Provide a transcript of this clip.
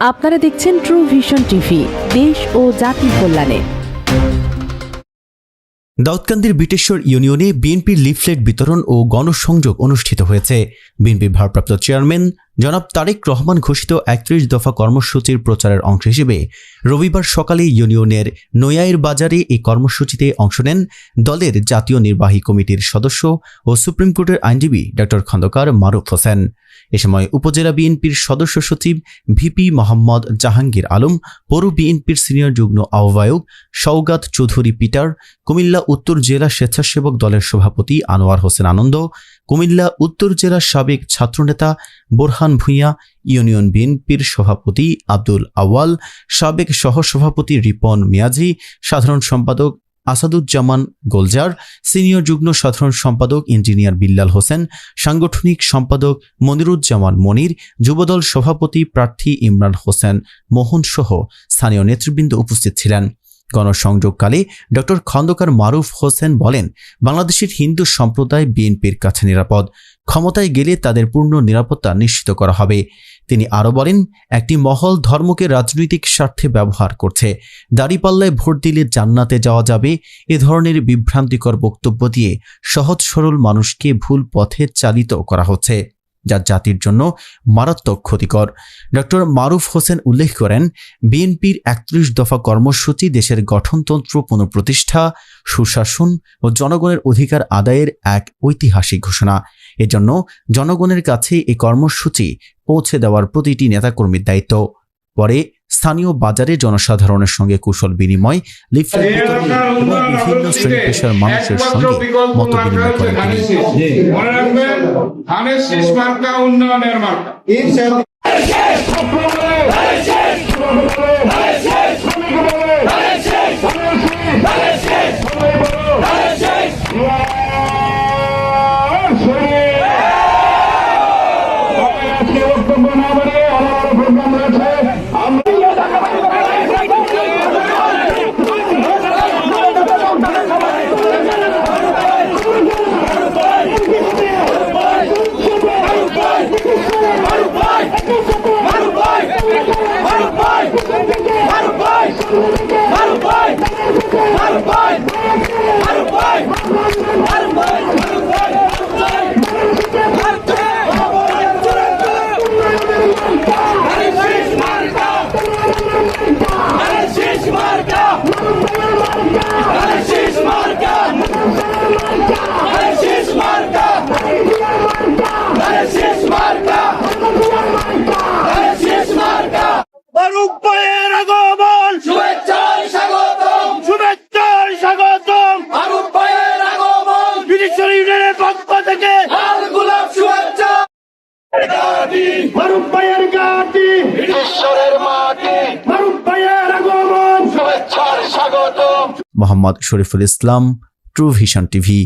আপনারা দেখছেন true vision TV দেশ ও জাতির কল্যাণে। দাউদকান্দির বিটেশ্বর ইউনিয়নে বিএনপির লিফলেট বিতরণ ও গণসংযোগ অনুষ্ঠিত হয়েছে। বিএনপির ভারপ্রাপ্ত চেয়ারম্যান জনাব তারেক রহমান ঘোষিত একত্রিশ দফা কর্মসূচির প্রচারের অংশ হিসেবে রবিবার সকালে ইউনিয়নের নয়াইর বাজারে এই কর্মসূচিতে অংশ নেন দলের জাতীয় নির্বাহী কমিটির সদস্য ও সুপ্রিম কোর্টের আইনজীবী ড. খন্দকার মারুফ হোসেন। এ সময় উপজেলা বিএনপির সদস্য সচিব ভিপি মোহাম্মদ জাহাঙ্গীর আলম, পৌর বিএনপির সিনিয়র যুগ্ম আহ্বায়ক সৌগাত চৌধুরী পিটার, কুমিল্লা উত্তর জেলা স্বেচ্ছাসেবক দলের সভাপতি আনোয়ার হোসেন আনন্দ কুমিল্লা উত্তর জেলার সাবেক ছাত্রনেতা বোরহান ভূঁইয়া, ইউনিয়ন বিএনপির সভাপতি আব্দুল আওয়াল সাবেক সহসভাপতি রিপন মিয়াজি, সাধারণ সম্পাদক আসাদুজ্জামান গোলজার, সিনিয়র যুগ্ম সাধারণ সম্পাদক ইঞ্জিনিয়ার বিল্লাল হোসেন, সাংগঠনিক সম্পাদক মনিরুজ্জামান মনির, যুবদল সভাপতি প্রার্থী ইমরান হোসেন মোহন সহ স্থানীয় নেতৃবৃন্দ উপস্থিত ছিলেন। গণসংযোগকালে ডক্টর খন্দকার মারুফ হোসেন বলেন, বাংলাদেশের হিন্দু সম্প্রদায় বিএনপির কাছে নিরাপদ। ক্ষমতায় গেলে তাদের পূর্ণ নিরাপত্তা নিশ্চিত করা হবে। তিনি আরও বলেন, একটি মহল ধর্মকে রাজনৈতিক স্বার্থে ব্যবহার করছে। দাড়িপাল্লায় ভোট দিলে জান্নাতে যাওয়া যাবে, এ ধরনের বিভ্রান্তিকর বক্তব্য দিয়ে সহজ সরল মানুষকে ভুল পথে চালিত করা হচ্ছে। যা জাতির জন্য মারাত্মক ক্ষতিকর। ডক্টর মারুফ হোসেন উল্লেখ করেন, বিএনপির একত্রিশ দফা কর্মসূচি দেশের গঠনতন্ত্র পুনঃপ্রতিষ্ঠা, সুশাসন ও জনগণের অধিকার আদায়ের এক ঐতিহাসিক ঘোষণা। এজন্য জনগণের কাছে এই কর্মসূচি পৌঁছে দেওয়ার প্রতিটি নেতাকর্মীর দায়িত্ব। পরে স্থানীয় বাজারে জনসাধারণের সঙ্গে কুশল বিনিময় লিফলেট বিতরণ এবং বিভিন্ন শ্রেণি পেশার মানুষের সঙ্গে মত বিনিময় করেন তিনি। ফারুক ভাইয়ের আগমন। শুভেচ্ছার স্বাগতম। শুভেচ্ছার স্বাগতম। ফারুক ভাইয়ের আগমন ইউনিয়নের পক্ষ থেকে। লাল গোলাপ শুভেচ্ছা। ফারুক ভাইয়ের গাটি। ঈশ্বরের মাটি। ফারুক ভাইয়ের আগমন। শুভেচ্ছার স্বাগতম। Mohammad Shariful Islam True Vision TV